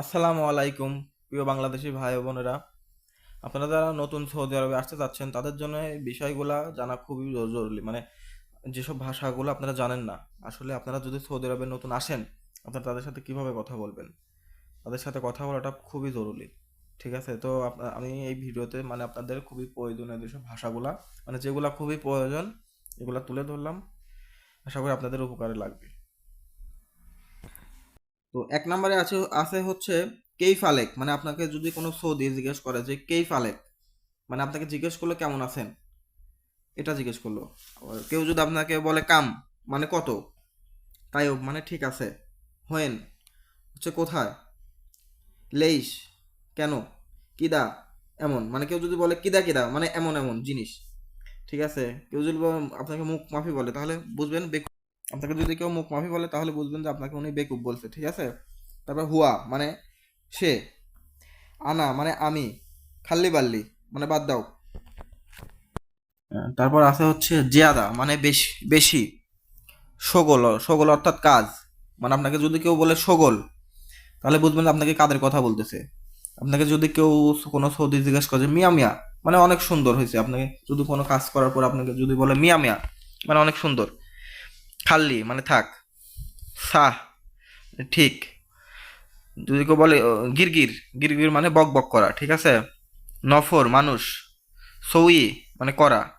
আসসালামু আলাইকুম, প্রিয় বাংলাদেশি ভাই বোনেরা। আপনারা যারা নতুন সৌদি আরবে আসতে চাচ্ছেন, তাদের জন্য এই বিষয়গুলা জানা খুবই জরুরি মানে যেসব ভাষাগুলো আপনারা জানেন না, আসলে আপনারা যদি সৌদি আরবে নতুন আসেন, আপনারা তাদের সাথে কীভাবে কথা বলবেন? তাদের সাথে কথা বলাটা খুবই জরুরি, ঠিক আছে? তো আমি এই ভিডিওতে মানে আপনাদের খুবই প্রয়োজনীয় যেসব ভাষাগুলা মানে যেগুলা খুবই প্রয়োজন, এগুলা তুলে ধরলাম। আশা করি আপনাদের উপকারে লাগবে। তো এক নম্বরে আছে আছে হচ্ছে কেইফ আলেক মানে আপনাকে যদি কোনো সৌদি জিজ্ঞেস করে যে কেইফ আলেক মানে আপনাকে জিজ্ঞেস করল কেমন আছেন? এটা জিজ্ঞেস করল। কেউ যদি আপনাকে বলে কাম মানে কত? তাই মানে ঠিক আছে। হোয়েন, হচ্ছে কোথায়? লেইস কেন? কিদা, এমন। মানে কেউ যদি বলে কিদা কিদা মানে এমন এমন জিনিস। ঠিক আছে? কেউ যদি আপনাকে মুখ মাফি বলে, তাহলে বুঝবেন আপনাকে যদি কেউ মুখ মাফি বলে, তাহলে বুঝবেন যে আপনাকে উনি বেকুব বলছে, ঠিক আছে? তারপর হুয়া মানে সে, আনা মানে আমি, খাল্লি বাল্লি মানে বাদ দাও। তারপর আছে হচ্ছে জিয়াদা মানে বেশি বেশি, সগোল সগোল অর্থাৎ কাজ। মানে আপনাকে যদি কেউ বলে সগোল, তাহলে বুঝবেন যে আপনাকে কাদের কথা বলতেছে। আপনাকে যদি কেউ কোনো সৌদি জিজ্ঞেস করে মিয়া মিয়া মানে অনেক সুন্দর হয়েছে। আপনাকে যদি কোনো কাজ করার পর আপনাকে যদি বলে, মিয়া মিয়া মানে অনেক সুন্দর। খাল্লি মানে থাক। সাহ, ঠিক। যদি কেউ বলে গিরগির গিরগির মানে বক বক করা, ঠিক আছে? নফর, মানুষ। সৌই মানে করা।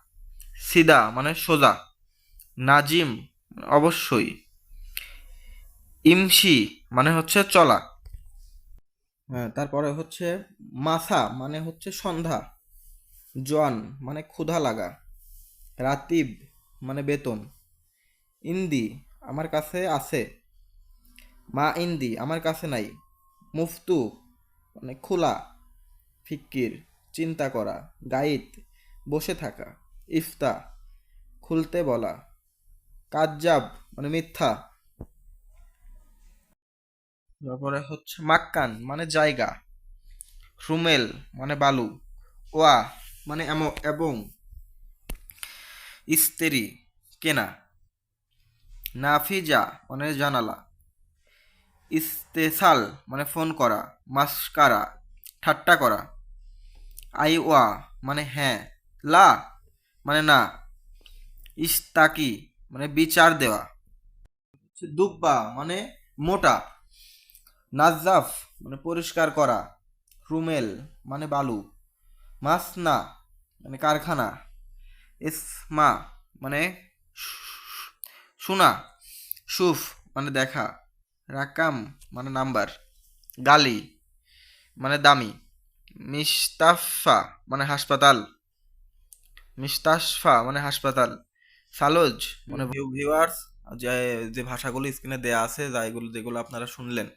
সিদা মানে সোজা। নাজিম, অবশ্যই। ইমসি মানে হচ্ছে চলা। হ্যাঁ তারপরে হচ্ছে মাসা মানে হচ্ছে সন্ধ্যা। জন মানে ক্ষুধা লাগা। রাতিব মানে বেতন। ইন্দি আমার কাছে আছে। মা ইন্দি আমার কাছে নাই। মুফতু মানে খোলা ফিক্কির চিন্তা করা, গাইড, বসে থাকা, ইফতা, খুলতে বলা, কাজ্জাব মানে মিথ্যা। তারপরে হচ্ছে মাক্কান মানে জায়গা। রুমেল মানে বালু। ওয়া মানে এবং ইস্তেরি, কেনা। নাফিজা মানে জানালা। ইস্তেসাল মানে ফোন করা। মাস্কারা, ঠাট্টা করা। আইওয়া মানে হ্যাঁ। লা মানে না। ইস্তাকি মানে বিচার দেওয়া। দুব্বা মানে মোটা। নাজাফ মানে পরিষ্কার করা। রুমেল মানে বালু। মাসনা মানে কারখানা। ইসমা মানে শোনা সুফ মানে দেখা, রাকাম মানে নাম্বার, গালি মানে দামি মিস্তাফা মানে হাসপাতাল মিস্তাশফা মানে হাসপাতাল, সালোজ মানে ভিউয়ার্স যে যে ভাষাগুলো স্ক্রিনে দেয়া আছে, যা এগুলো, যেগুলো আপনারা শুনলেন,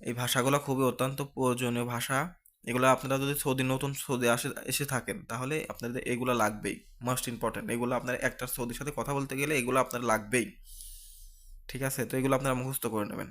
এই ভাষাগুলো খুবই অত্যন্ত প্রয়োজনীয় ভাষা। এগুলো আপনারা যদি সৌদি, নতুন সৌদি আসে, এসে থাকেন, তাহলে আপনাদের এগুলো লাগবেই মোস্ট ইম্পর্টেন্ট এগুলো আপনার একটা সৌদির সাথে কথা বলতে গেলে এগুলো আপনার লাগবেই। ঠিক আছে? তো এগুলো আপনারা মুখস্থ করে নেবেন।